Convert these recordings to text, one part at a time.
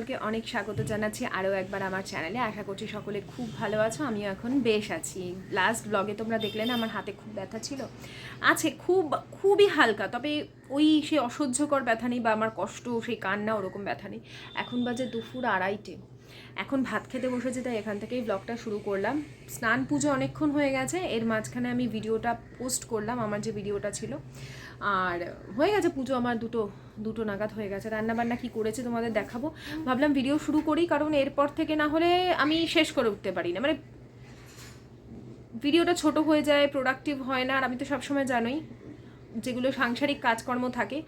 সকলকে অনেক স্বাগত জানাচ্ছি আরও একবার আমার চ্যানেলে। আশা করছি সকলে খুব ভালো আছো, আমিও এখন বেশ আছি। লাস্ট ব্লগে তোমরা দেখলে না, আমার হাতে খুব ব্যথা ছিল। আছে, খুব, খুবই হালকা, তবে ওই সে অসহ্যকর ব্যথা নেই বা আমার কষ্ট, সেই কান্না ওরকম ব্যথা নেই। এখন বাজে দুপুর আড়াইটে। এখন ভাত খেতে বসেছি, তাই এখান থেকেই ব্লগটা শুরু করলাম। স্নান পুজো অনেকক্ষণ হয়ে গেছে, এর মাঝখানে আমি ভিডিওটা পোস্ট করলাম, আমার যে ভিডিওটা ছিল। আর হয়ে গেছে পুজো, আমার দুটো দুটো নাগাদ হয়ে গেছে। রান্না বান্না কি করেছে তোমাদের দেখাবো। ভাবলাম ভিডিও শুরু করি, কারণ এরপর থেকে না হলে আমি শেষ করে উঠতে পারি না। মানে ভিডিওটা ছোট হয়ে যায় প্রোডাক্টিভ হয় না, আর আমি তো সবসময় জানোই। যেগুলো সাংসারিক কাজকর্ম থাকে,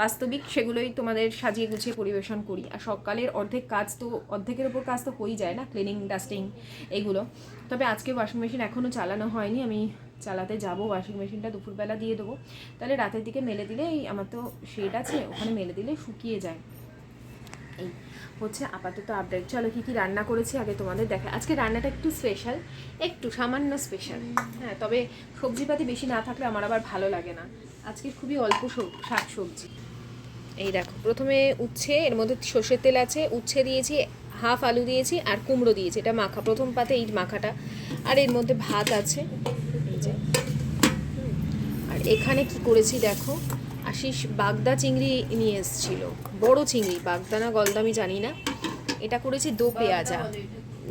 বাস্তবিক সেগুলোই তোমাদের সাজিয়ে গুছিয়ে পরিবেশন করি। আর সকালের অর্ধেক কাজ তো, অর্ধেকের ওপর কাজ তো হয়েই যায় না ক্লিনিং ডাস্টিং এগুলো। তবে আজকে ওয়াশিং মেশিন এখনও চালানো হয়নি, আমি চালাতে যাব ওয়াশিং মেশিনটা দুপুরবেলা দিয়ে দেবো। তাহলে রাতের দিকে মেলে দিলে এই আমার তো শেড আছে, ওখানে মেলে দিলে শুকিয়ে যায়। এই। হচ্ছে আপাতত আপডেট চলো, কী কী রান্না করেছি আগে তোমাদের দেখা আজকে রান্নাটা একটু স্পেশাল একটু সামান্য স্পেশাল হ্যাঁ তবে সবজিপাতি বেশি না থাকলে আমার আবার ভালো লাগে না। আজকে খুবই অল্প শাক সবজি। এই দেখো, প্রথমে উচ্ছে, এর মধ্যে সর্ষের তেল আছে, উচ্ছে দিয়েছি, হাফ আলু দিয়েছি, আর কুমড়ো দিয়েছি। এটা মাখা, প্রথম পাতে এই মাখাটা। আর এর মধ্যে ভাত আছে। এই যে। আর এখানে কি করেছি দেখো? আশিস বাগদা চিংড়ি নিয়ে এসেছিল। বড় চিংড়ি বাগদা না গলদা আমি জানি না। এটা করেছি দো পেঁয়াজা।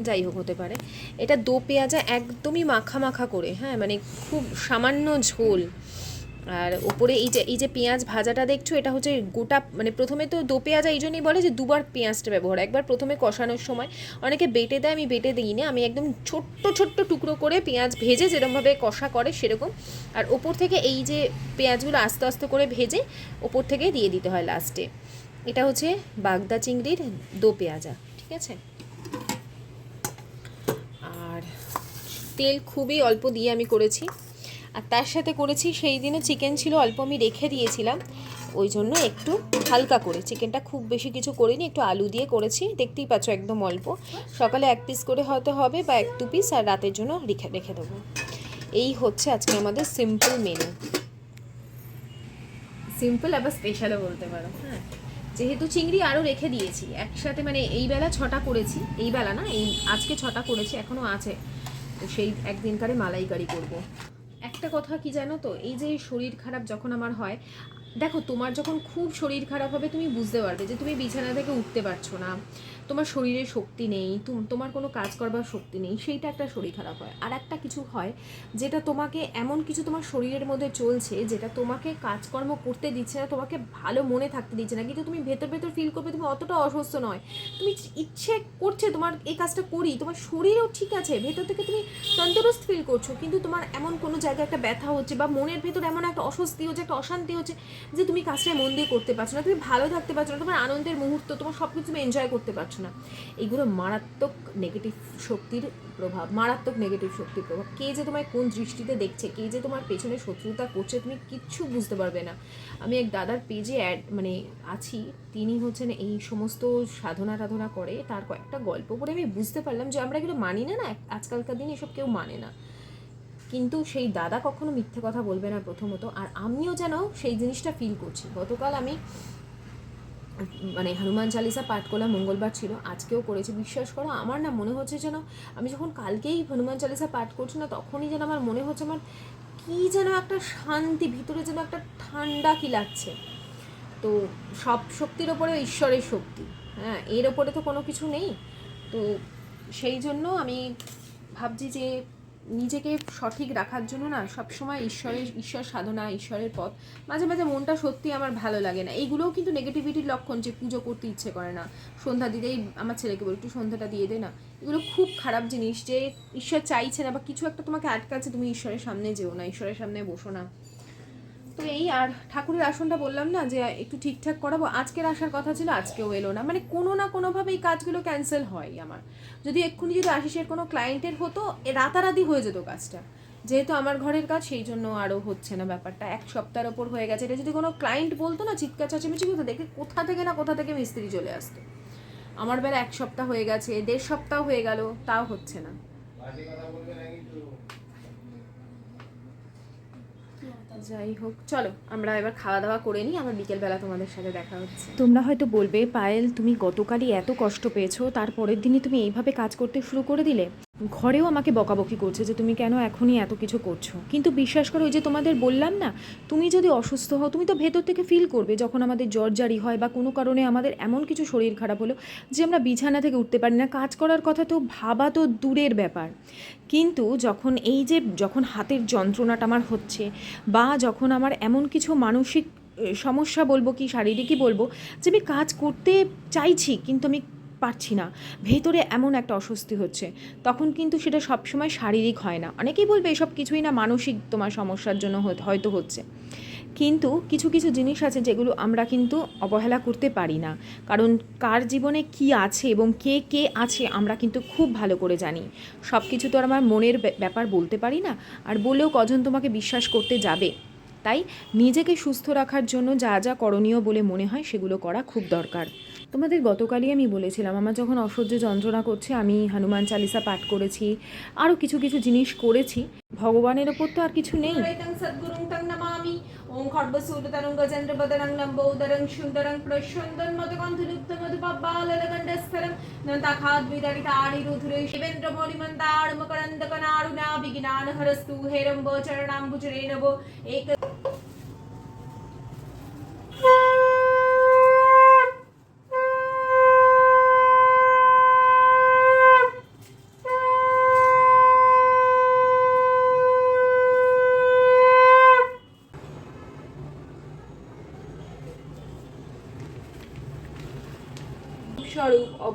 যাই হোক হতে পারে। এটা দো পেঁয়াজা একদমই মাখা মাখা করে হ্যাঁ মানে খুব সামান্য ঝোল। আর ওপরে এই যে এই যে পেঁয়াজ ভাজাটা দেখছ, এটা হচ্ছে গোটা মানে প্রথমে তো দো পেঁয়াজা, এই জন্যই বলে যে দুবার পেঁয়াজটা ব্যবহার একবার প্রথমে কষানোর সময় অনেকে বেটে দেয়, আমি বেটে দিই না আমি একদম ছোট্ট ছোট্ট টুকরো করে পেঁয়াজ ভেজে যেরকমভাবে কষা করে সেরকম। আর ওপর থেকে এই যে পেঁয়াজগুলো আস্তে আস্তে করে ভেজে ওপর থেকে দিয়ে দিতে হয় লাস্টে। এটা হচ্ছে বাগদা চিংড়ির দো পেঁয়াজা, ঠিক আছে? আর তেল খুবই অল্প দিয়ে আমি করেছি। আর তার সাথে করেছি, সেই দিনে চিকেন ছিল, অল্প আমি রেখে দিয়েছিলাম। ওই জন্য একটু হালকা করে। চিকেনটা খুব বেশি কিছু করিনি, একটু আলু দিয়ে করেছি। দেখতেই পাচ্ছ একদম অল্প। সকালে এক পিস করে হয়তো হবে বা এক, দু পিস আর রাতের জন্য রেখে রেখে দেবো। এই হচ্ছে আজকে আমাদের সিম্পল মেনু সিম্পল আবার স্পেশালও বলতে পারো হ্যাঁ। যেহেতু চিংড়ি আরও রেখে দিয়েছি, একসাথে মানে এই বেলা ছটা করেছি, এই বেলা না, এই আজকে ছটা করেছি, এখনও আছে। তো সেই একদিনকারে মালাইকারি করব। একটা কথা কি জানো তো? এই যে শরীর খারাপ যখন আমার হয়, দেখো তোমার যখন খুব শরীর খারাপ হবে তুমি বুঝতে পারবে যে তুমি বিছানা থেকে উঠতে পারছ না। তোমার শরীরে শক্তি নেই তুম- তোমার কোনো কাজ করবার শক্তি নেই, সেইটা একটা শরীর খারাপ হয়। আর একটা কিছু হয়, যেটা তোমাকে এমন কিছু তোমার শরীরের মধ্যে চলছে, যেটা তোমাকে কাজকর্ম করতে দিচ্ছে না, তোমাকে ভালো মনে থাকতে দিচ্ছে না, কিন্তু তুমি ভেতর ভেতর ফিল করবে তুমি অতটা অসুস্থ নয়। তুমি ইচ্ছে করছে তোমার এই কাজটা করি, তোমার শরীরও ঠিক আছে, ভেতর থেকে তুমি তন্দুরস্ত ফিল করছ, কিন্তু তোমার এমন কোনো জায়গায় একটা ব্যথা হচ্ছে বা মনের ভেতর এমন একটা অস্বস্তি হচ্ছে, একটা অশান্তি হচ্ছে যে তুমি কাজটা মন দিয়ে করতে পারছ না, তুমি ভালো থাকতে পারছ না, তোমার আনন্দের মুহূর্ত, তোমার সব কিছু তুমি এনজয় করতে পারছ না এইগুলো মারাত্মক নেগেটিভ শক্তির প্রভাব, মারাত্মক নেগেটিভ শক্তির প্রভাব। কে যে তোমায় কোন দৃষ্টিতে দেখছে, কে যে তোমার পেছনে শত্রুতা করছে, তুমি কিচ্ছু বুঝতে পারবে না। আমি এক দাদার পেজে অ্যাড মানে আছি, তিনি হচ্ছেন এই সমস্ত সাধনা টাধনা করে, তার কয়েকটা গল্প পড়ে আমি বুঝতে পারলাম যে আমরা এগুলো মানি না না, আজকালকার দিনে এসব কেউ মানে না। কিন্তু সেই দাদা কখনো মিথ্যে কথা বলবে না প্রথমত, আর আমিও যেন সেই জিনিসটা ফিল করছি। গতকাল আমি মানে হনুমান চালিসা পাঠ করলাম, মঙ্গলবার ছিল, আজকেও করেছি। বিশ্বাস করো, আমার না মনে হচ্ছে যেন, আমি যখন কালকেই হনুমান চালিসা পাঠ করছি না, তখনই যেন আমার মনে হচ্ছে আমার কী যেন একটা শান্তি, ভিতরে যেন একটা ঠান্ডা কি লাগছে। তো সব শক্তির ওপরে ঈশ্বরের শক্তি হ্যাঁ এর ওপরে তো কোনো কিছু নেই। তো সেই জন্য আমি ভাবছি যে নিজেকে সঠিক রাখার জন্য না সবসময় ঈশ্বরের, ঈশ্বর সাধনা, ঈশ্বরের পথ, মাঝে মাঝে মনটা সত্যি আমার ভালো লাগে না। এইগুলোও কিন্তু নেগেটিভিটির লক্ষণ যে পুজো করতে ইচ্ছে করে না। সন্ধ্যা দিতেই আমার ছেলেকে বলি, একটু সন্ধ্যাটা দিয়ে দে না। এগুলো খুব খারাপ জিনিস যে ঈশ্বর চাইছে না বা কিছু একটা তোমাকে আটকাচ্ছে, তুমি ঈশ্বরের সামনে যেও না, ঈশ্বরের সামনে বসো না। তো এই আর ঠাকুরের আসনটা বললাম না যে একটু ঠিকঠাক করাবো। আজকের আসার কথা ছিল, আজকেও এলো না। মানে কোনো না কোনোভাবে এই কাজগুলো ক্যান্সেল হয় আমার। যদি এক্ষুনি যদি আশিসের কোনো ক্লায়েন্টের হতো রাতারাতি হয়ে যেত কাজটা। যেহেতু আমার ঘরের কাজ, সেই জন্য আরও হচ্ছে না ব্যাপারটা। এক সপ্তাহের ওপর হয়ে গেছে। এটা যদি কোনো ক্লায়েন্ট বলতো না, চিৎকার চাচামেচি করতো, দেখে কোথা থেকে না কোথা থেকে মিস্ত্রি চলে আসতো। আমার বেলা এক সপ্তাহ হয়ে গেছে, দেড় সপ্তাহ হয়ে গেল, তাও হচ্ছে না। যাই হোক, চলো, আমরা এবার খাওয়া দাওয়া করে নিই আমার বিকেলবেলা তোমাদের সাথে দেখা হচ্ছে। তোমরা হয়তো বলবে, পায়েল, তুমি গতকালই এত কষ্ট পেয়েছ তারপরের দিনই তুমি এইভাবে কাজ করতে শুরু করে দিলে? ঘরেও আমাকে বকাবকি করছে যে তুমি কেন এখনই এত কিছু করছ। কিন্তু বিশ্বাস করো, ওই যে তোমাদের বললাম না, তুমি যদি অসুস্থ হও, তুমি তো ভেতর থেকে ফিল করবে যখন আমাদের জ্বর জারি হয় বা কোনো কারণে আমাদের এমন কিছু শরীর খারাপ হলো যে আমরা বিছানা থেকে উঠতে পারি না। কাজ করার কথা তো ভাবা তো দূরের ব্যাপার। কিন্তু যখন এই যে, যখন হাতের যন্ত্রণাটা আমার হচ্ছে বা যখন আমার এমন কিছু মানসিক সমস্যা বলব কি, শারীরিকই বলব যে আমি কাজ করতে চাইছি, কিন্তু আমি পারছি না। ভেতরে এমন একটা অস্বস্তি হচ্ছে। তখন কিন্তু সেটা সবসময় শারীরিক হয় না। অনেকেই বলবে, এসব কিছুই না মানসিক তোমার সমস্যার জন্য হয়তো- হচ্ছে। কিন্তু কিছু কিছু জিনিস আছে যেগুলো আমরা কিন্তু অবহেলা করতে পারি না। কারণ কার জীবনে কি আছে এবং কে কে আছে আমরা কিন্তু খুব ভালো করে জানি। সব কিছু তো আর আমার মনের ব্যাপার বলতে পারি না। আর বলেও কজন তোমাকে বিশ্বাস করতে যাবে? তাই নিজেকে সুস্থ রাখার জন্য যা যা করণীয় বলে মনে হয় সেগুলো করা খুব দরকার। তোমাদের গতকালই আমি বলেছিলাম, আমার যখন অসহ্য যন্ত্রণা করছে, আমি হনুমান চালিসা পাঠ করেছি আরও কিছু কিছু জিনিস করেছি। ভগবানের ওপর তো আর কিছু নেই।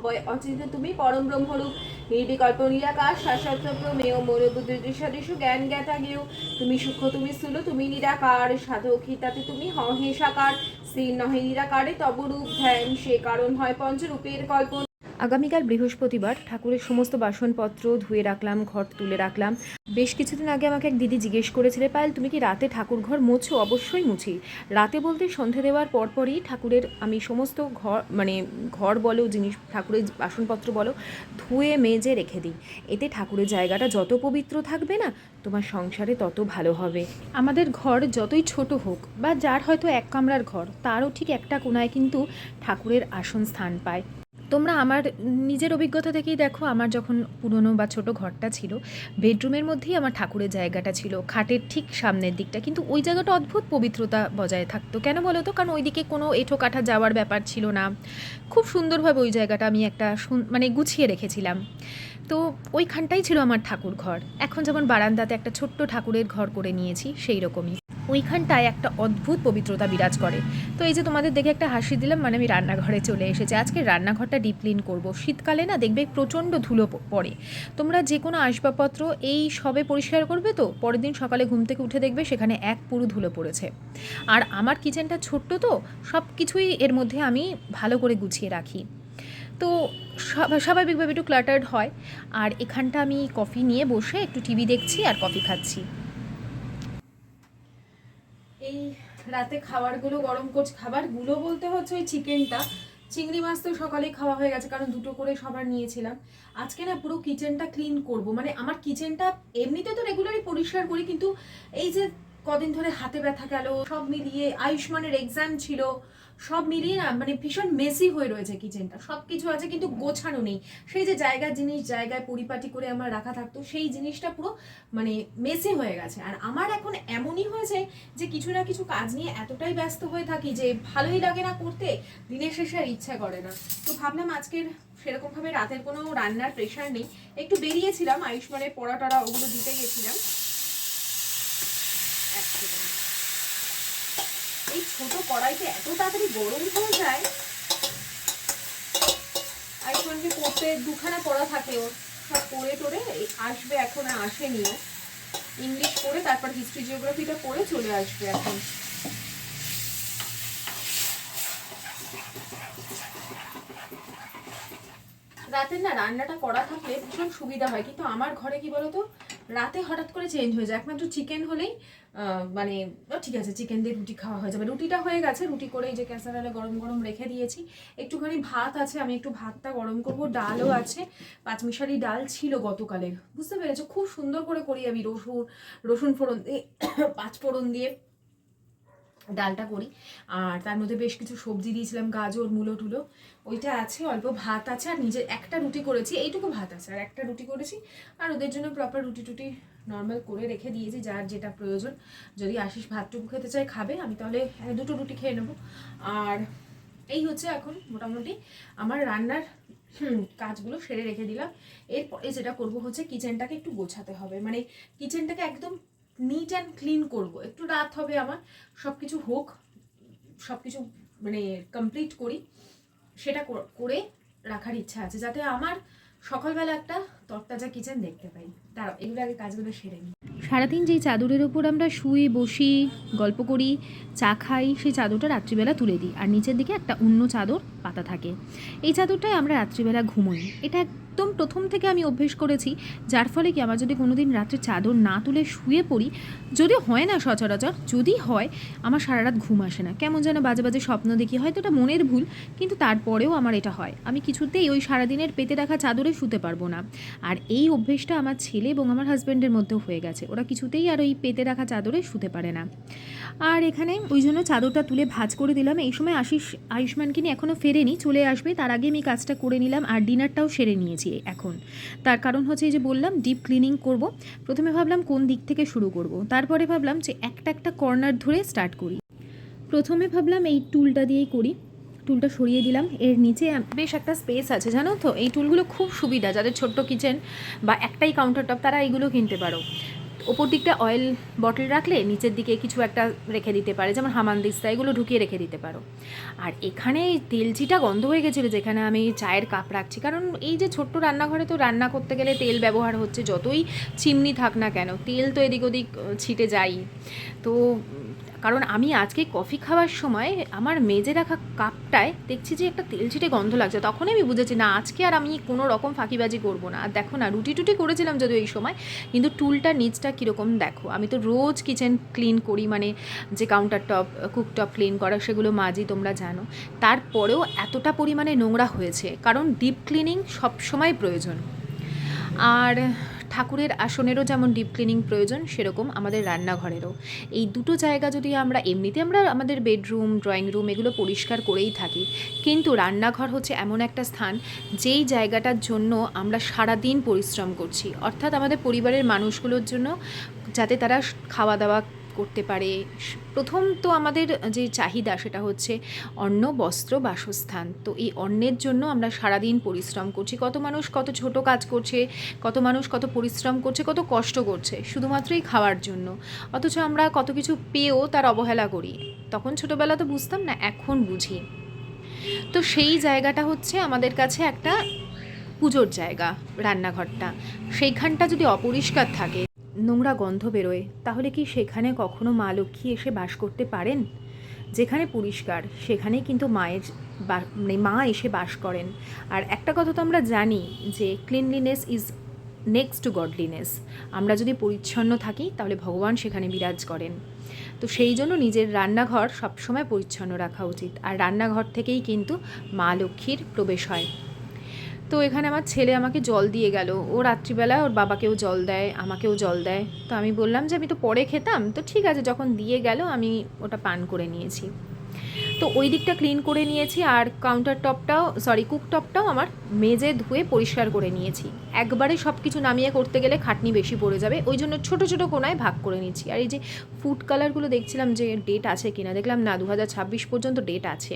স্বরূপ অচিন্ত তুমি পরম ব্রহ্মরূপ, নির্বিকল্প নিরাকাশ শাশ্বত প্রমেয় মনোবুদ্ধি সদৃশ জ্ঞান জ্ঞাতা গেও তুমি সূক্ষ্ম, তুমি স্থূল, তুমি নিরাকার, সাধক হিতাতে তুমি হ হে সাকার স্থির নহে নিরাকারে তব রূপ ধ্যান, সে কারণ হয় পঞ্চরূপের কল্পনা। আগামীকাল বৃহস্পতিবার ঠাকুরের সমস্ত বাসনপত্র ধুয়ে রাখলাম, ঘর তুলে রাখলাম। বেশ কিছুদিন আগে আমাকে এক দিদি জিজ্ঞেস করেছিলে পায়েল, তুমি কি রাতে ঠাকুর ঘর মোছো? অবশ্যই মুছি। রাতে বলতে সন্ধে দেওয়ার পরপরই ঠাকুরের আমি সমস্ত ঘর মানে ঘর বলো, জিনিস, ঠাকুরের বাসনপত্র বলো, ধুয়ে, মেজে রেখে দিই। এতে ঠাকুরের জায়গাটা যত পবিত্র থাকবে না, তোমার সংসারে তত ভালো হবে। আমাদের ঘর যতই ছোট হোক, বা যার হয়তো এক কামরার ঘর, তারও ঠিক একটা কোনায় কিন্তু ঠাকুরের আসন স্থান পায়। তোমরা আমার নিজের অভিজ্ঞতা থেকেই দেখো, আমার যখন পুরনো বা ছোট ঘরটা ছিল, বেডরুমের মধ্যেই আমার ঠাকুরের জায়গাটা ছিল, খাটের ঠিক সামনের দিকটা। কিন্তু ওই জায়গাটা অদ্ভুত পবিত্রতা বজায় থাকতো। কেন বলো তো? কারণ ওইদিকে কোনো এঁঠো কাঠা যাওয়ার ব্যাপার ছিল না। খুব সুন্দরভাবে ওই জায়গাটা আমি একটা মানে গুছিয়ে রেখেছিলাম। তো ওইখানটাই ছিল আমার ঠাকুর ঘর। এখন যেমন বারান্দাতে একটা ছোট্ট ঠাকুরের ঘর করে নিয়েছি, সেই রকমই। ওইখানটায় একটা অদ্ভুত পবিত্রতা বিরাজ করে। তো এই যে তোমাদের দেখে একটা হাসি দিলাম মানে আমি রান্নাঘরে চলে এসেছি। আজকে রান্নাঘরটা ডিপ ক্লিন করব। শীতকালে না দেখবে প্রচণ্ড ধুলো পড়ে। তোমরা যে কোনো আসবাবপত্র এই সবে পরিষ্কার করবে তো, পরের দিন সকালে ঘুম থেকে উঠে দেখবে সেখানে এক পুরো ধুলো পড়েছে। আর আমার কিচেনটা ছোট্ট তো সব কিছুই এর মধ্যে আমি ভালো করে গুছিয়ে রাখি। তো স্বাভাবিকভাবে একটু ক্লাটার্ড হয়। আর এখানটা আমি কফি নিয়ে বসে একটু টিভি দেখছি আর কফি খাচ্ছি এই রাতে খাবারগুলো, গরম করছি খাবারগুলো বলতে হচ্ছে ওই চিকেনটা। চিংড়ি মাছ তো সকালে খাওয়া হয়ে গেছে, কারণ দুটো করে সবার নিয়েছিলাম। আজকে না পুরো কিচেনটা ক্লিন করব। মানে আমার কিচেনটা এমনিতে তো রেগুলারই পরিষ্কার করি, কিন্তু এই যে কদিন ধরে হাতে ব্যথা গেল, সব মিলিয়ে আয়ুষ্মানের এক্সাম ছিল সব মিলিয়ে না মানে ভীষণ মেসি হয়ে রয়েছে কিচেনটা সব কিছু আছে, কিন্তু গোছানো নেই। সেই যে জায়গার জিনিস, জায়গায় পরিপাটি করে আমার রাখা থাকতো, সেই জিনিসটা পুরো মানে মেসি হয়ে গেছে। আর আমার এখন এমনই হয়েছে যে কিছু না কিছু কাজ নিয়ে এতটাই ব্যস্ত হয়ে থাকি যে ভালোই লাগে না করতে, দিনের শেষে আর ইচ্ছা করে না। তো ভাবলাম আজকের সেরকমভাবে রাতের কোনো রান্নার প্রেশার নেই। একটু বেরিয়েছিলাম, আয়ুষ্মানের পড়া টড়া ওগুলো দিতে গেছিলাম এক second। এই ছোট কড়াইতে এত তাড়াতাড়ি গরম হয়ে যায়। আয়ুষ্মানকে পড়তে দুখানা পড়া থাকে ওর। সব পড়ে টোরে আসবে এখন আর আসেনিও ইংলিশ পড়ে তারপর হিস্ট্রি জিওগ্রাফিটা পড়ে চলে আসবে এখন। রাতের না রান্নাটা করা থাকলে ভীষণ সুবিধা হয়। কিন্তু আমার ঘরে কি বলতো? রাতে হঠাৎ করে চেঞ্জ হয়ে যায়। একমাত্র চিকেন হলেই মানে ঠিক আছে চিকেন দিয়ে রুটি খাওয়া হয়ে যাবে। রুটিটা হয়ে গেছে, রুটি করে এই যে ক্যাসারালে গরম গরম রেখে দিয়েছি। একটুখানি ভাত আছে, আমি একটু ভাতটা গরম করব। ডালও আছে, পাঁচমিশালি ডাল ছিল গতকালের। বুঝতে পেরেছ? খুব সুন্দর করে করি আমি রসুন রসুন ফোড়ন দিয়ে পাঁচ ফোড়ন দিয়ে। ডালটা করি। আর তার মধ্যে বেশ কিছু সবজি দিয়েছিলাম, গাজর, মূলো, টুলো। ওইটা আছে, অল্প ভাত আছে, আর নিজের একটা রুটি করেছি, এইটুকু ভাত আছে। আর একটা রুটি করেছি, আর ওদের জন্য প্রপার রুটি টুটি নর্মাল করে রেখে দিয়েছি, যার যেটা প্রয়োজন। যদি আশিস ভাতটুকু খেতে চায়, খাবে। আমি তাহলে দুটো রুটি খেয়ে নেব। আর এই হচ্ছে এখন মোটামুটি আমার রান্নার কাজগুলো সেরে রেখে দিলাম। এরপরে যেটা করব হচ্ছে কিচেনটাকে একটু গোছাতে হবে। মানে কিচেনটাকে একদম নিট অ্যান্ড ক্লিন করব। একটু রাত হবে আমার সব কিছু হোক সব কিছু মানে কমপ্লিট করি, সেটা করে রাখার ইচ্ছা আছে, যাতে আমার সকালবেলা একটা তরতাজা কিচেন দেখতে পাই। দাঁড়াও, এগুলো আগে কাজগুলো সেরে নিই। সারাদিন যেই চাদরের ওপর আমরা শুই, বসি, গল্প করি, চা খাই, সেই চাদরটা রাত্রিবেলা তুলে দিই। আর নিচের দিকে একটা অন্য চাদর পাতা থাকে। এই চাদরটায় আমরা রাত্রিবেলা ঘুমোই। এটা একদম প্রথম থেকে আমি অভ্যেস করেছি, যার ফলে কি আমার যদি কোনোদিন রাত্রে চাদর না তুলে শুয়ে পড়ি, যদি হয় না সচরাচর, যদি হয়, আমার সারা রাত ঘুম আসে না। কেমন যেন বাজে বাজে স্বপ্ন দেখি। হয়তো এটা মনের ভুল, কিন্তু তারপরেও আমার এটা হয়। আমি কিছুতেই ওই সারাদিনের পেতে রাখা চাদরে শুতে পারব না। আর এই অভ্যেসটা আমার ছেলে এবং আমার হাজব্যান্ডের মধ্যেও হয়ে গেছে। ওরা কিছুতেই আর ওই পেতে রাখা চাদরে শুতে পারে না। আর এখানে ওই জন্য চাদরটা তুলে ভাজ করে দিলাম। এই সময় আশিস আয়ুষ্মানকে নিয়ে এখনও ফেরেনি, চলে আসবে। তার আগে আমি কাজটা করে নিলাম আর ডিনারটাও সেরে নিয়েছি। এখন। তার কারণ হচ্ছে এই যে বললাম ডিপ ক্লিনিং করব। প্রথমে ভাবলাম কোন দিক থেকে শুরু করব। তারপরে ভাবলাম যে একটা একটা কর্নার ধরে স্টার্ট করি। প্রথমে ভাবলাম এই টুলটা দিয়েই করি। টুলটা সরিয়ে দিলাম। এর নিচে বেশ একটা স্পেস আছে, জানো তো? এই টুলগুলো খুব সুবিধা। যাদের ছোট্ট কিচেন বা একটাই কাউন্টার টপ তারা এইগুলো কিনতে পারো। ওপর দিকটা অয়েল বটল রাখলে নিচের দিকে কিছু একটা রেখে দিতে পারে, যেমন হামানদিস্তা এগুলো ঢুকিয়ে রেখে দিতে পারো। আর এখানে তেলচিটা গন্ধ হয়ে গেছিল, যেখানে আমি চায়ের কাপ রাখছি। কারণ এই যে ছোট্ট রান্নাঘরে তো রান্না করতে গেলে তেল ব্যবহার হচ্ছে, যতই চিমনি থাক না কেন, তেল তো এদিক ওদিক ছিটে যাই তো কারণ আমি আজকে কফি খাওয়ার সময় আমার মেজে রাখা কাপটায় দেখছি যে একটা তেল ছিটে গন্ধ লাগছে, তখনই আমি বুঝেছি, না, আজকে আর আমি কোনো রকম ফাঁকিবাজি করব না। আর দেখো না, রুটি টুটি করেছিলাম যদিও এই সময়, কিন্তু টুলটার নিচটা কীরকম দেখো, আমি তো রোজ কিচেন ক্লিন করি মানে যে কাউন্টার টপ কুকটপ ক্লিন করা, সেগুলো মাজি, তোমরা জানো। তারপরেও এতটা পরিমাণে নোংরা হয়েছে, কারণ ডিপ ক্লিনিং সবসময় প্রয়োজন। আর ঠাকুরের আসনেরও যেমন ডিপ ক্লিনিং প্রয়োজন, সেরকম আমাদের রান্নাঘরেরও। এই দুটো জায়গা যদি আমরা, এমনিতে আমরা আমাদের বেডরুম ড্রয়িং রুম এগুলো পরিষ্কার করেই থাকি, কিন্তু রান্নাঘর হচ্ছে এমন একটা স্থান, যেই জায়গাটার জন্য আমরা সারা দিন পরিশ্রম করছি। অর্থাৎ আমাদের পরিবারের মানুষগুলোর জন্য যাতে তারা খাওয়া দাওয়া করতে পারে। প্রথম তো আমাদের যে চাহিদা সেটা হচ্ছে অন্ন, বস্ত্র, বাসস্থান। তো এই অন্নের জন্য আমরা সারাদিন পরিশ্রম করছি। কত মানুষ কত ছোট কাজ করছে, কত মানুষ কত পরিশ্রম করছে, কত কষ্ট করছে শুধুমাত্রই খাওয়ার জন্য। অথচ আমরা কত কিছু পেয়েও তার অবহেলা করি। তখন ছোটোবেলা তো বুঝতাম না, এখন বুঝি। তো সেই জায়গাটা হচ্ছে আমাদের কাছে একটা পুজোর জায়গা, রান্নাঘরটা। সেইখানটা যদি অপরিষ্কার থাকে নোংরা গন্ধ বেরোয়, তাহলে কি সেখানে কখনো মা লক্ষ্মী এসে বাস করতে পারেন? যেখানে পরিষ্কার, সেখানেই কিন্তু মায়ের মানে মা এসে বাস করেন। আর একটা কথা তো আমরা জানি যে cleanliness is next to godliness আমরা যদি পরিচ্ছন্ন থাকি, তাহলে ভগবান সেখানে বিরাজ করেন। তো সেই জন্য নিজের রান্নাঘর সবসময় পরিচ্ছন্ন রাখা উচিত। আর রান্নাঘর থেকেই কিন্তু মা লক্ষ্মীর প্রবেশ হয়। তো এখানে আমার ছেলে আমাকে জল দিয়ে গেল। ও রাত্রিবেলা ওর বাবাকেও জল দেয়, আমাকেও জল দেয়। তো আমি বললাম যে, আমি তো পরে খেতাম। তো ঠিক আছে, যখন দিয়ে গেল, আমি ওটা পান করে নিয়েছি। তো ওই দিকটা ক্লিন করে নিয়েছি আর কাউন্টার টপটাও সরি কুকটপটাও আমার মেজে ধুয়ে পরিষ্কার করে নিয়েছি। একবারে সব কিছু নামিয়ে করতে গেলে খাটনি বেশি পড়ে যাবে। ওই জন্য ছোট, ছোটো কোনায় ভাগ করে নিচ্ছি। আর এই যে ফুড কালারগুলো দেখছিলাম যে ডেট আছে কিনা, দেখলাম না দু হাজার ছাব্বিশ পর্যন্ত ডেট আছে।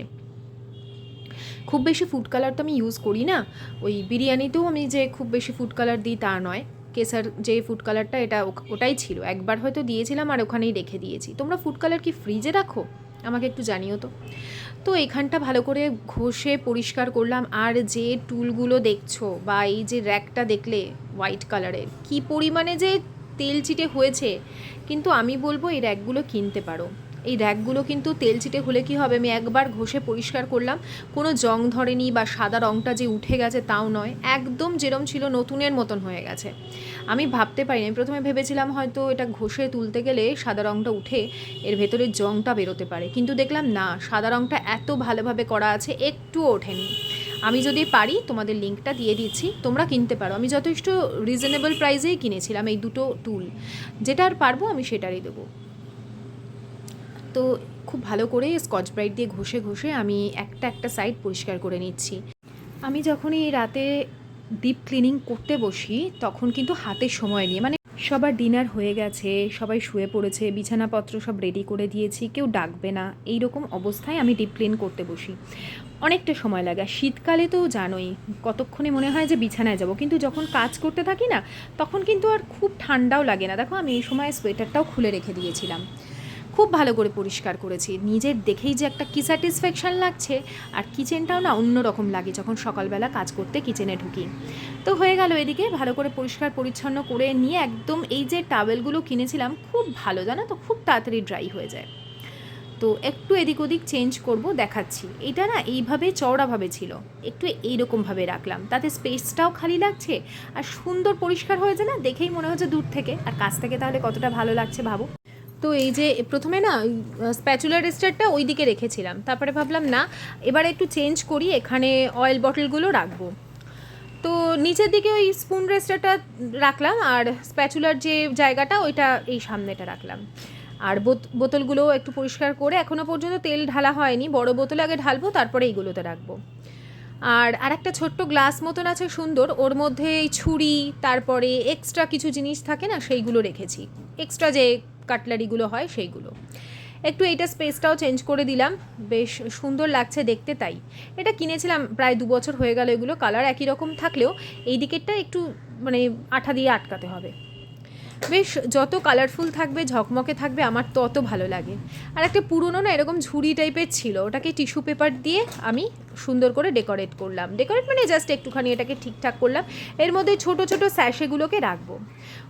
খুব বেশি ফুড কালার তো আমি ইউজ করি না। ওই বিরিয়ানিতেও আমি যে খুব বেশি ফুড কালার দিই তা নয়। কেসার যে ফুড কালারটা এটা ওটাই ছিল। একবার হয়তো দিয়েছিলাম আর ওখানেই রেখে দিয়েছি। তোমরা ফুড কালার কি ফ্রিজে রাখো? আমাকে একটু জানিও তো। তো এখানটা ভালো করে ঘষে পরিষ্কার করলাম। আর যে টুলগুলো দেখছ বা এই যে র্যাকটা দেখলে হোয়াইট কালারের কি পরিমাণে যে তেল চিটে হয়েছে, কিন্তু আমি বলব এই র্যাকগুলো কিনতে পারো। এই র্যাকগুলো কিন্তু তেল চিটে হলে কি হবে? আমি একবার ঘষে পরিষ্কার করলাম। কোনো জং ধরেনি বা সাদা রঙটা যে উঠে গেছে তাও নয়, একদম যেরম ছিল নতুনের মতন হয়ে গেছে। আমি ভাবতে পারিনি। প্রথমে ভেবেছিলাম হয়তো এটা ঘষে তুলতে গেলে সাদা রঙটা উঠে এর ভেতরে জংটা বেরোতে পারে। কিন্তু দেখলাম না, সাদা রঙটা এত ভালোভাবে করা আছে, একটুও ওঠেনি। আমি যদি পারি, তোমাদের লিঙ্কটা দিয়ে দিচ্ছি, তোমরা কিনতে পারো। আমি যথেষ্ট রিজনেবল প্রাইসেই কিনেছিলাম এই দুটো টুল যেটা আর পারব আমি সেটারই দেবো। তো খুব ভালো করে স্কচ ব্রাইট দিয়ে ঘষে ঘষে আমি একটা একটা সাইড পরিষ্কার করে নিচ্ছি। আমি যখন এই রাতে ডিপ ক্লিনিং করতে বসি, তখন কিন্তু হাতে সময় নিয়ে মানে সবার ডিনার হয়ে গেছে, সবাই শুয়ে পড়েছে, বিছানাপত্র সব রেডি করে দিয়েছি, কেউ ডাকবে না। এই রকম অবস্থায় আমি ডিপ ক্লিন করতে বসি। অনেকটা সময় লাগে। শীতকালে তো জানোই, কতক্ষণে মনে হয় যে বিছানায় যাব। কিন্তু যখন কাজ করতে থাকি না, তখন কিন্তু আর খুব ঠান্ডাও লাগে না। দেখো, আমি এই সময় সোয়েটারটাও খুলে রেখে দিয়েছিলাম। খুব ভালো করে পরিষ্কার করেছি। নিজের দেখেই যে একটা কী স্যাটিসফ্যাকশান লাগছে, আর কিচেনটাও না অন্যরকম লাগে যখন সকালবেলা কাজ করতে কিচেনে ঢুকি। তো হয়ে গেল এদিকে, ভালো করে পরিষ্কার পরিচ্ছন্ন করে নিয়ে একদম এই যে টাওয়েলগুলো কিনেছিলাম, খুব ভালো জানো তো, খুব তাড়াতাড়ি ড্রাই হয়ে যায়। তো একটু এদিক ওদিক চেঞ্জ করব, দেখাচ্ছি। এটা না এইভাবে চওড়াভাবে ছিল, একটু এইরকমভাবে রাখলাম। তাতে স্পেসটাও খালি লাগছে, আর সুন্দর পরিষ্কার হয়েছে না, দেখেই মনে হচ্ছে দূর থেকে। আর কাছ থেকে তাহলে কতটা ভালো লাগছে ভাবো। তো এই যে প্রথমে না স্প্যাচুলার রেস্টারটা ওই দিকে রেখেছিলাম। তারপরে ভাবলাম, না, এবার একটু চেঞ্জ করি, এখানে অয়েল বটলগুলো রাখব। তো নিচের দিকে ওই স্পুন রেস্টারটা রাখলাম, আর স্প্যাচুলার যে জায়গাটা, ওইটা এই সামনেটা রাখলাম। আর বোত- বোতলগুলো একটু পরিষ্কার করে এখনও পর্যন্ত তেল ঢালা হয়নি। বড় বোতলে আগে ঢালবো, তারপরে এইগুলোতে রাখব। আর আর একটা ছোট্ট গ্লাস মতন আছে সুন্দর, ওর মধ্যে ছুরি, তারপরে এক্সট্রা কিছু জিনিস থাকে না, সেইগুলো রেখেছি। এক্সট্রা যে কাটলারিগুলো হয় সেইগুলো। একটু এইটা স্পেসটাও চেঞ্জ করে দিলাম। বেশ সুন্দর লাগছে দেখতে তাই। এটা কিনেছিলাম প্রায় দু বছর হয়ে গেল এগুলো কালার একই রকম থাকলেও এই দিকেরটা একটু মানে আঠা দিয়ে আটকাতে হবে। বেশ যত কালারফুল থাকবে, ঝকমকে থাকবে, আমার তত ভালো লাগে। আর একটা পুরনো না এরকম ঝুড়ি টাইপের ছিল, ওটাকে টিস্যু পেপার দিয়ে আমি সুন্দর করে ডেকোরেট করলাম। ডেকোরেট মানে জাস্ট একটুখানি এটাকে ঠিকঠাক করলাম। এর মধ্যে ছোট ছোট স্যাশেগুলোকে রাখব।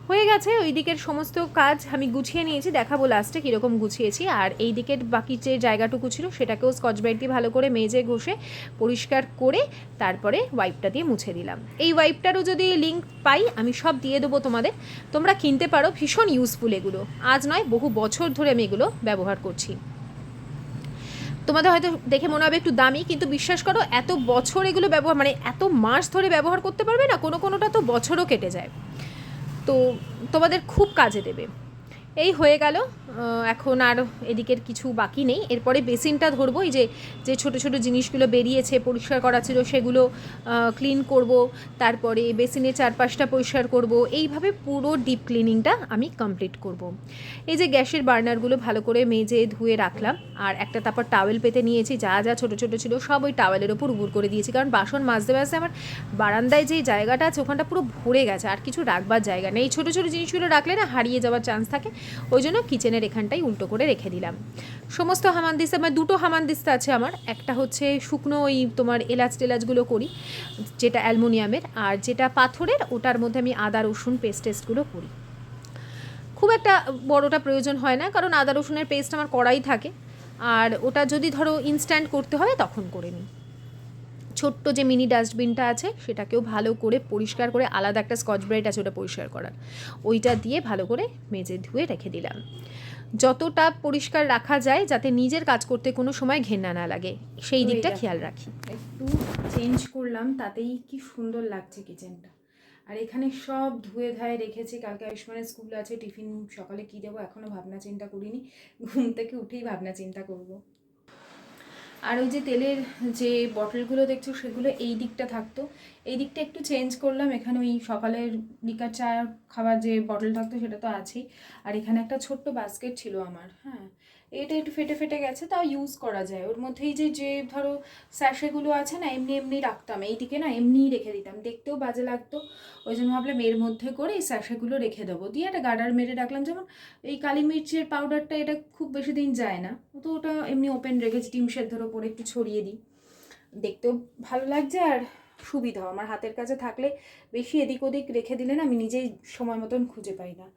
হয়ে গেছে, ওই দিকের সমস্ত কাজ আমি গুছিয়ে নিয়েছি, দেখাবো লাস্টে কীরকম গুছিয়েছি। আর এই দিকের বাকি যে জায়গাটুকু ছিল, সেটাকেও স্কচ ব্রাইট দিয়ে ভালো করে মেজে ঘষে, পরিষ্কার করে তারপরে ওয়াইপটা দিয়ে মুছে দিলাম। এই ওয়াইপটারও যদি লিঙ্ক পাই, আমি সব দিয়ে দেবো তোমাদের। তোমরা কিনতে পারো, ভীষণ ইউজফুল এগুলো। আজ নয়, বহু বছর ধরে আমি এগুলো ব্যবহার করছি। তোমাদের হয়তো দেখে মনে হবে একটু দামি, কিন্তু বিশ্বাস করো, এত বছর এগুলো ব্যবহার মানে এত মাস ধরে ব্যবহার করতে পারবে না, কোনো কোনোটা তো বছরও কেটে যায়। তো তোমাদের খুব কাজে দেবে। এই হয়ে গেল। এখন আর এদিকের কিছু বাকি নেই। এরপরে বেসিনটা ধরবো, এই যে যে ছোট ছোট জিনিসগুলো বেরিয়েছে, পরিষ্কার করা ছিল, সেগুলো ক্লিন করব। তারপরে বেসিনের চারপাশটা পরিষ্কার করব। এইভাবে পুরো ডিপ ক্লিনিংটা আমি কমপ্লিট করব। এই যে গ্যাসের বার্নারগুলো ভালো করে মেজে ধুয়ে রাখলাম। আর একটা তারপর টাওয়েল পেতে নিয়েছি, যা যা ছোট ছোট ছিল, সব ওই টাওয়েলের ওপর উবুর করে দিয়েছি। কারণ বাসন মাজতে মাজতে আমার বারান্দায় যে জায়গাটা আছে, ওখানটা পুরো ভরে গেছে। আর কিছু রাখবার জায়গা নেই। এই ছোটো ছোটো জিনিসগুলো রাখলে না হারিয়ে যাওয়ার চান্স থাকে। ওই জন্য কিচেনের এখানটাই উল্টো করে রেখে দিলাম। সমস্ত হামানদিস্তা মানে দুটো হামানদিস্তা আছে আমার। একটা হচ্ছে শুকনো ওই তোমার এলাচ টেলাচগুলো করি, যেটা অ্যালমোনিয়ামের, আর যেটা পাথরের, ওটার মধ্যে আমি আদা, রসুন পেস্ট টেস্টগুলো করি। খুব একটা বড়টা প্রয়োজন হয় না, কারণ আদা, রসুনের পেস্ট আমার করাই থাকে। আর ওটা যদি ধরো ইনস্ট্যান্ট করতে হয়, তখন করে নিই। ছোট্ট যে মিনি ডাস্টবিনটা আছে সেটাকেও ভালো করে পরিষ্কার করে আলাদা একটা স্কচ ব্রাইট আছে ওটা পরিষ্কার করার। ওইটা দিয়ে ভালো করে মেজে ধুয়ে রেখে দিলাম। যতটা পরিষ্কার রাখা যায় যাতে নিজের কাজ করতে কোনো সময় ঘেন্না না লাগে। সেই দিকটা খেয়াল রাখি। একটু চেঞ্জ করলাম তাতেই কি সুন্দর লাগছে কিচেনটা আর এখানে সব ধুয়ে ধায়ে রেখেছি কালকে আয়ুষ্মানের স্কুল আছে টিফিন সকালে কী দেবো এখনও ভাবনা চিন্তা করিনি। ঘুম থেকে উঠেই ভাবনা চিন্তা করব। আর ওই যে তেলের যে বটলগুলো দেখছ, সেগুলো এই দিকটা থাকতো। এই দিকটা একটু চেঞ্জ করলাম, এখানে ওই সকালের লিকার চা খাবার যে বটল থাকতো, সেটা তো আছেই। আর এখানে একটা ছোট্ট বাস্কেট ছিল আমার হ্যাঁ। এটা একটু ফেটে ফেটে গেছে, তাও ইউজ করা যায়। ওর মধ্যেই যে যে ধরো স্যাশেগুলো আছে না, এমনি এমনি রাখতাম। এইদিকে না এমনিই রেখে দিতাম। দেখতেও বাজে লাগতো। ওই জন্য ভাবলাম এর মধ্যে করে এই স্যাশেগুলো রেখে দেবো। দিয়ে একটা গার্ডার মেরে রাখলাম। যেমন এই কালি মির্চের পাউডারটা এটা খুব বেশি দিন যায় না। তো ওটা এমনি ওপেন রেখেছি। ডিম সেদ্ধর ওপরে একটু ছড়িয়ে দিই। দেখতেও ভালো লাগছে আর সুবিধা। আমার হাতের কাছে থাকলে বেশি এদিক ওদিক রেখে দিলে না আমি নিজেই সময় মতন খুঁজে পাই না।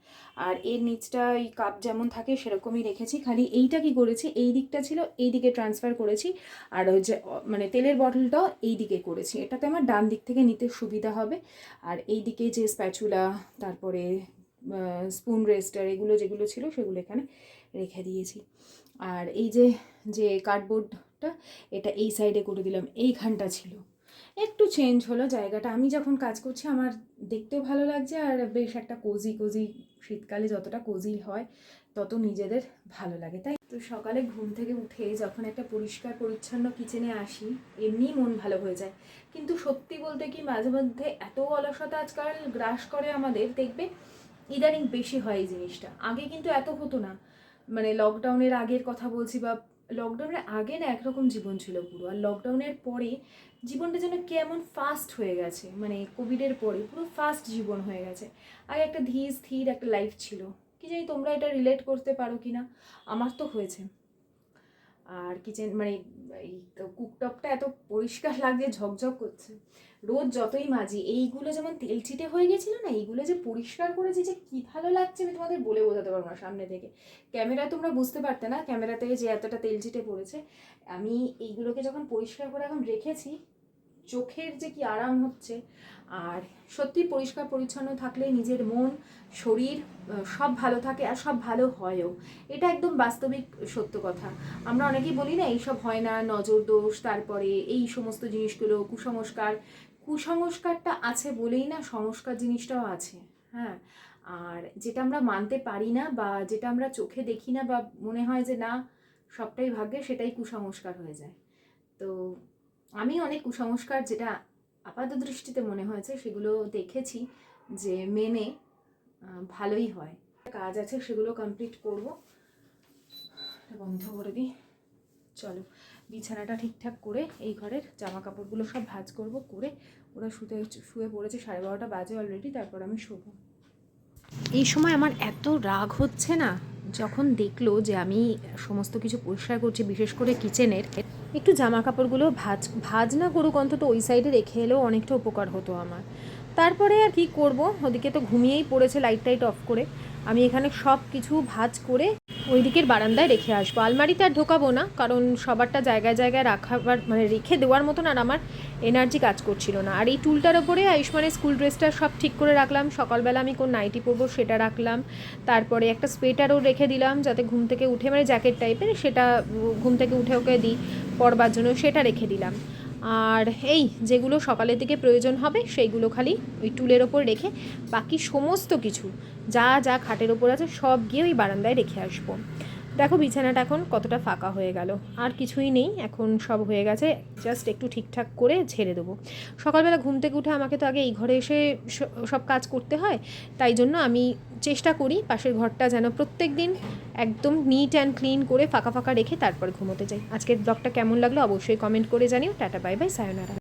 আর এর নিচটা এই কাপ যেমন থাকে সেরকমই রেখেছি, খালি এইটা কি করেছি, এই দিকটা ছিল, এই দিকে ট্রান্সফার করেছি, আর যে মানে তেলের বটলটাও এই দিকে করেছি। এটাতে আমার ডান দিক থেকে নিতে সুবিধা হবে। আর এই দিকে যে স্প্যাচুলা তারপরে স্পুন রেস্টার এগুলো যেগুলো ছিল সেগুলো এখানে রেখে দিয়েছি। আর এই যে যে কার্ডবোর্ডটা এটা এই সাইডে করে দিলাম, এইখানটা ছিল। একটু চেঞ্জ হলো জায়গাটা। আমি যখন কাজ করছি, আমার দেখতেও ভালো লাগছে আর বেশ একটা কোজি কোজি শীতকালে যতটা কোজি হয়, তত নিজেদের ভালো লাগে। তাই তো সকালে ঘুম থেকে উঠে যখন একটা পরিষ্কার, পরিচ্ছন্ন কিচেনে আসি, এমনিই মন ভালো হয়ে যায়। কিন্তু সত্যি বলতে কি, মাঝে মধ্যে এত অলসতা আজকাল গ্রাস করে আমাদের, দেখবে ইদানিং বেশি হয় এই জিনিসটা। আগে কিন্তু এত হতো না। মানে লকডাউনের আগের কথা বলছি বা লকডাউনের আগে না একরকম জীবন ছিল পুরো। আর লকডাউনের পরে জীবনটা যেন কেমন ফাস্ট হয়ে গেছে। মানে কোভিডের পরে পুরো ফাস্ট জীবন হয়ে গেছে। আগে একটা ধীর, স্থির একটা লাইফ ছিল। কি জানি তোমরা এটা রিলেট করতে পারো কি না আমার তো হয়েছে। আর কিচেন মানে এই কুকটপটা এত পরিষ্কার লাগছে, ঝকঝক করছে। রোজ যতই মাজি, এইগুলো যেমন তেল ছিটে হয়ে গেছিল না, এইগুলো যে পরিষ্কার করেছি যে কী ভালো লাগছে আমি তোমাদের বলে বোঝাতে পারব না সামনে থেকে। ক্যামেরা তোমরা বুঝতে পারতে না, ক্যামেরাতে যে এতটা তেল চিটে পড়েছে। আমি এইগুলোকে যখন পরিষ্কার করে এখন রেখেছি, চোখের যে কি আরাম হচ্ছে, আর সত্যি পরিষ্কার পরিচ্ছন্ন থাকলে নিজের মন, শরীর সব ভালো থাকে আর সব ভালো হয়ও। এটা একদম বাস্তবিক সত্য কথা। আমরা অনেকেই বলি না, এইসব হয় না, নজর দোষ, তারপরে এই সমস্ত জিনিসগুলো, কুসংস্কার কুসংস্কারটা আছে বলেই না সংস্কার জিনিসটাও আছে হ্যাঁ। আর যেটা আমরা মানতে পারি না বা যেটা আমরা চোখে দেখি না বা মনে হয় যে না, সবটাই ভাগ্যে সেটাই কুসংস্কার হয়ে যায়। তো আমি অনেক কুসংস্কার যেটা আপাত দৃষ্টিতে মনে হয়েছে সেগুলো দেখেছি যে মেনে ভালোই হয়। কাজ আছে সেগুলো কমপ্লিট করব। বন্ধ করে দিই। চলো। বিছানাটা ঠিকঠাক করে এই ঘরের জামা কাপড়গুলো সব ভাঁজ করব, করে ওরা শুতে, শুয়ে পড়েছে, সাড়ে বারোটা বাজে অলরেডি তারপর আমি শোবো। এই সময় আমার এত রাগ হচ্ছে না, যখন দেখল যে আমি সমস্ত কিছু পরিষ্কার করছি, বিশেষ করে কিচেনের একটু জামা কাপড়গুলো ভাজ ভাজ না করুক, অন্তত ওই সাইডে রেখে এলেও অনেকটা উপকার হতো আমার। তারপরে আর কি করব, ওদিকে তো ঘুমিয়েই পড়েছে লাইট টাইট অফ করে। আমি এখানে সব কিছু ভাজ করে ওই দিকের বারান্দায় রেখে আসব। আলমারিতে আর ঢোকাবো না, কারণ সবারটা জায়গায় জায়গায় রাখাবার মানে রেখে দেওয়ার মতন আর আমার এনার্জি কাজ করছিল না। আর এই টুলটার ওপরে আয়ুষ্মানের স্কুল ড্রেসটা সব ঠিক করে রাখলাম। সকালবেলা আমি কোন নাইটি পরবো সেটা রাখলাম। তারপরে একটা সোয়েটারও রেখে দিলাম, যাতে ঘুম থেকে উঠে মানে জ্যাকেট টাইপের সেটা, ঘুম থেকে উঠে ওকে দিই পরবার জন্য সেটা রেখে দিলাম। আর এই যেগুলো সকালের দিকে প্রয়োজন হবে, সেইগুলো খালি ওই টুলের ওপর রেখে বাকি সমস্ত কিছু, যা যা খাটের ওপর আছে, সব গিয়ে ওই বারান্দায় রেখে আসব। দেখো বিছানাটা এখন কতটা ফাঁকা হয়ে গেল। আর কিছুই নেই, এখন সব হয়ে গেছে। জাস্ট একটু ঠিকঠাক করে ঝেড়ে দেবো। সকালবেলা ঘুম থেকে উঠে আমাকে তো আগে এই ঘরে এসে সব কাজ করতে হয়। তাই জন্য আমি চেষ্টা করি পাশের ঘরটা যেন প্রত্যেক দিন একদম নিট অ্যান্ড ক্লিন করে ফাঁকা ফাঁকা রেখে তারপর ঘুমোতে যাই। আজকের ব্লগটা কেমন লাগল অবশ্যই কমেন্ট করে জানিও। Tata bye bye সায়োনারা